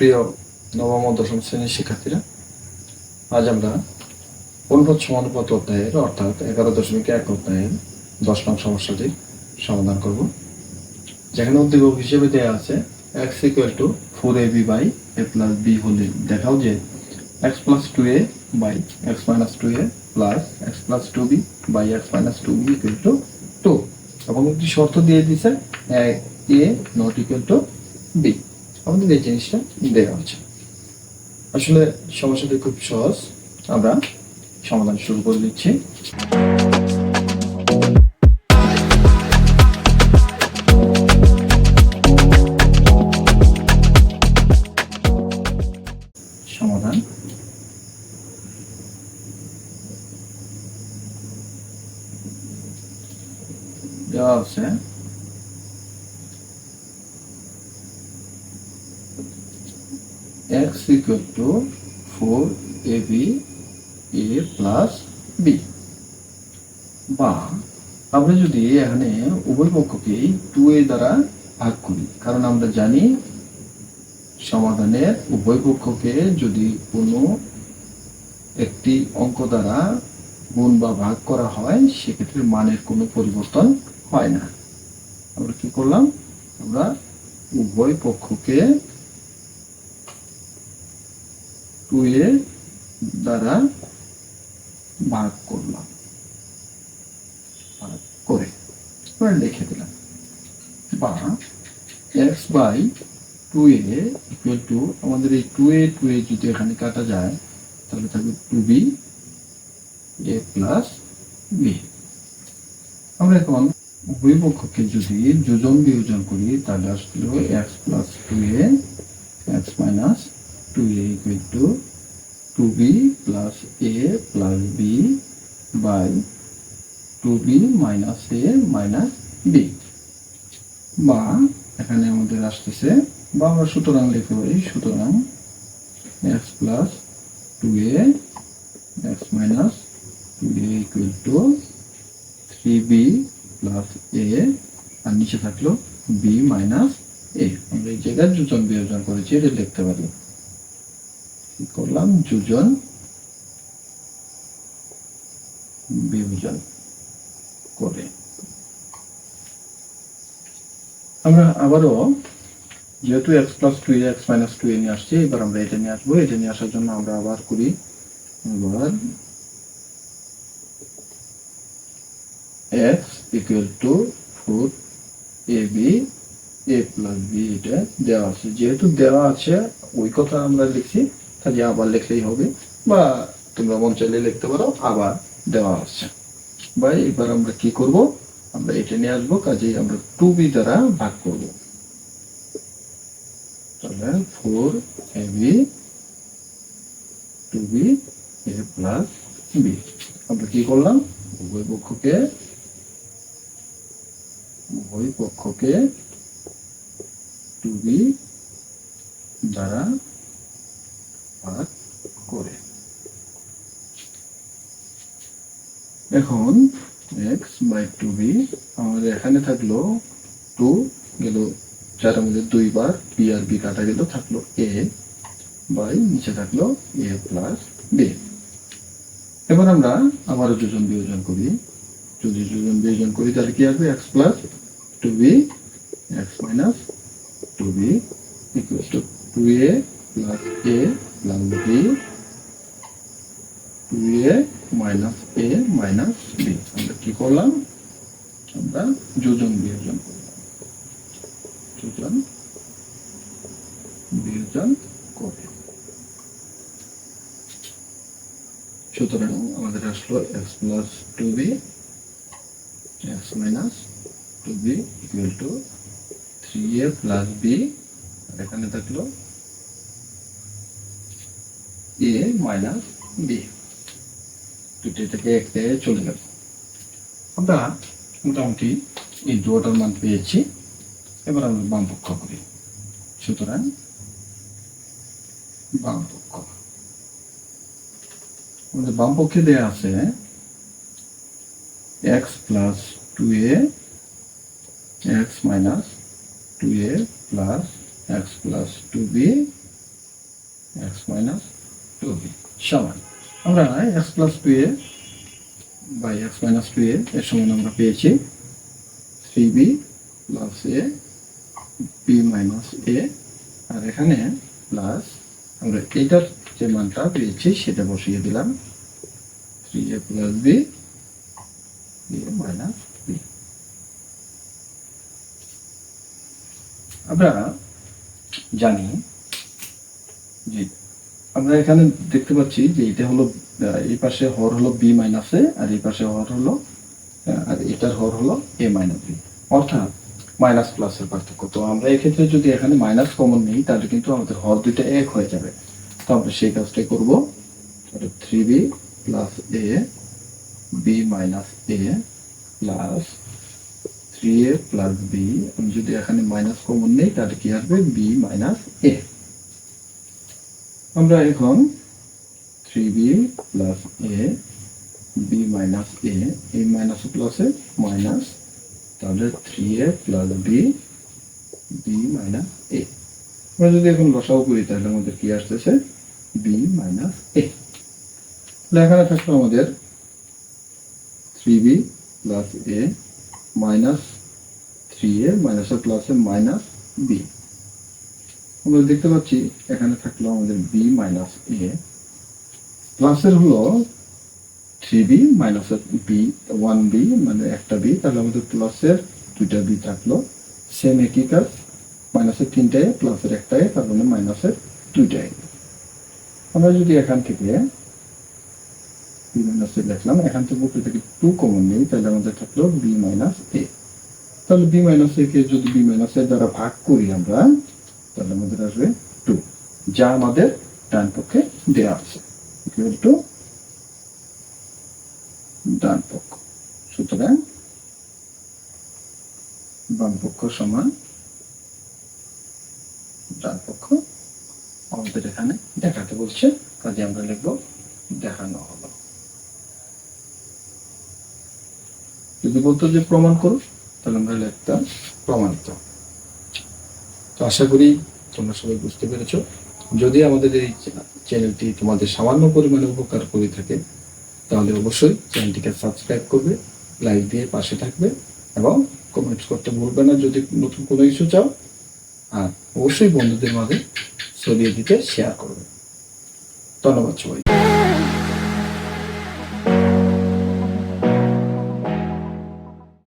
প্রিয় নবম দশম শ্রেণির শিক্ষার্থীরা, আজ আমরা অনুপাত সমানুপাত অধ্যায়ের, অর্থাৎ এগারো দশমিক এক অধ্যায়ের দশ নং সমস্যাটির সমাধান করব। যেখানে উদ্দীপক হিসেবে দেওয়া আছে X equal to four A B by A plus B হলে দেখাও যে X plus two A by X minus two A plus X plus two B by X minus two B equal to two এবং একটি শর্ত দিয়ে দিছে A not equal to B আমাদের এই জিনিসটা দেওয়া আছে আসলে সমস্যাটি খুব সহজ। আমরা সমাধান শুরু করে দিচ্ছি। X equal to 4ab a plus b বা আমরা যদি এখানে উভয় পক্ষকে টু এ দ্বারা ভাগ করি, কারণ আমরা জানি সমাধানের উভয় পক্ষকে যদি কোনো একটি অঙ্ক দ্বারা গুণ বা ভাগ করা হয়, সেক্ষেত্রে মানের কোনো পরিবর্তন হয় না। আমরা কি করলাম? আমরা উভয় পক্ষকে টু এ দ্বারা ভাগ করলাম। ভাগ করে লিখে দিলাম। বা X by two A equal to আমাদের এই টু এ টু এ যদি এখানে কাটা যায়, তাহলে থাকবে two B A plus B. আমরা এখন উভয় যদি যোজন বিয়োজন করি, তাহলে আসলো X plus two A, X minus two A equal to two B plus A plus B by two B minus A minus B বা এখানে আমাদের আসতেছে, বা আমরা সুতরাং লিখতে পারি, সুতরাং X plus two A X minus two A equal to three B plus A আর নিচে থাকল বি মাইনাস এ আমরা এই জায়গায় যোজন বিয়োজন করেছি, এটা লিখতে পারি। কি করলাম? যোজন বিয়োজন করে। আমরা আবারও যেহেতু X plus two X minus two A নিয়ে আসছি, এবার আমরা এটা নিয়ে আসব। এটা নিয়ে আসার জন্য আমরা আবার করি, এবার X equal to four A B A plus B এটা দেওয়া আছে। যেহেতু দেওয়া আছে, ওই কথা আমরা লিখছি কাজে আবার লিখলেই হবে। বা তোমরা মন চাইলে লিখতে পারো, আবার দেওয়া আছে বা এবার আমরা কি করব? আমরা এটা নিয়ে আসব কাজে আমরা টু বি দ্বারা ভাগ করব। তাহলে four A B two B A plus B আমরা কি করলাম? উভয় পক্ষকে উভয় পক্ষকে টু বি দ্বারা ভাগ করে। এখন এক্স বাই টু বি আমাদের এখানে থাকল টু গেল, যার মধ্যে দুইবার বি আর বি কাটা গেল, থাকল এ বাই নিচে থাকল এ প্লাস বি এবার আমরা আবারও যোজন বিয়োজন করি। যদি যোজন বিয়োজন করি, তাহলে কি আসবে? X plus two b x minus two b equal to two a plus a plus b two a minus a minus আমরা কি করলাম? আমরা যোজন বিয়োজন করলাম। যোজন বিয়োজন করে সুতরাং আমাদের আসলো x plus two b x minus two b equal to three a এখানে থাকল এ মাইনাস বি দুটি থেকে একতে চলে গেল। আমরা মোটামুটি এই দুটার মান পেয়েছি। এবার আমরা বাম পক্ষ করি। সুতরাং বাম পক্ষ। আমাদের বাম পক্ষে দেয়া আছে x plus two a x minus two a plus x plus two b x minus two b সমান। আমরা x plus two a by x minus two a এর সমান আমরা পেয়েছি three b plus a b minus a আর এখানে plus আমরা এটার যে মানটা পেয়েছি সেটা বসিয়ে দিলাম three a plus b minus b আমরা জানি যে আমরা এখানে দেখতে পাচ্ছি যে এটা হলো এই পাশে হর হলো বি মাইনাস এ আর এই পাশে হর হলো আর এটার হর হলো এ মাইনাস বি অর্থাৎ মাইনাস প্লাসের পার্থক্য। তো আমরা এক্ষেত্রে যদি এখানে মাইনাস কমন নিই, তাহলে কিন্তু আমাদের হর দুইটা এক হয়ে যাবে। তো আমরা সেই কাজটাই করব। Three b plus a b minus a plus three a plus b আমি যদি এখানে মাইনাস কমন নেই, তাহলে কি আসবে? বি মাইনাস এ আমরা এখন three b plus a b minus a এই মাইনাস প্লাসে মাইনাস তাহলে three a plus b b minus a আমরা যদি এখন লসাও করি, তাহলে আমাদের কি আসতেছে? বি মাইনাস এ এখানে থাকল আমাদের three b plus a minus three a minus প্লাসে মাইনাস বি আমরা দেখতে পাচ্ছি, এখানে থাকল আমাদের বি মাইনাস এ প্লাসের হলো থ্রি বি মাইনাসের বি ওয়ান বি মানে একটা বি তাহলে আমাদের প্লাসের দুইটা বি থাকল। সেম একই কাজ মাইনাসের তিনটা এ প্লাসের একটা তার মানে মাইনাসের দুইটা এ আমরা যদি এখান থেকে বি মাইনাস এ লিখলাম এখান থেকে উপরে থেকে টু কমন নেই, তাহলে আমাদের থাকল বি মাইনাস এ তাহলে বি মাইনাস এ কে যদি বি মাইনাস এর দ্বারা ভাগ করি আমরা তাহলে আমাদের আসবে টু যা আমাদের ডান পক্ষে দেওয়া আছে। টু ডান পক্ষ। সুতরাং বাম পক্ষ সমান ডান পক্ষ। আমাদের এখানে দেখাতে বলছে, কাজে আমরা লিখব দেখানো হলো। যদি বলতো যে প্রমাণ করো, তাহলে আমরা লিখতাম প্রমাণিত। তো আশা করি তোমরা সবাই বুঝতে পেরেছ। যদি আমাদের এই চ্যানেলটি তোমাদের সামান্য পরিমাণে উপকার করে থাকে, তাহলে অবশ্যই চ্যানেলটিকে সাবস্ক্রাইব করবে, লাইক দিয়ে পাশে থাকবে এবং কমেন্টস করতে ভুলবে না যদি নতুন কোনো ইস্যু চাও। আর অবশ্যই বন্ধুদের মাঝে ছড়িয়ে দিতে শেয়ার করবে। ধন্যবাদ সবাই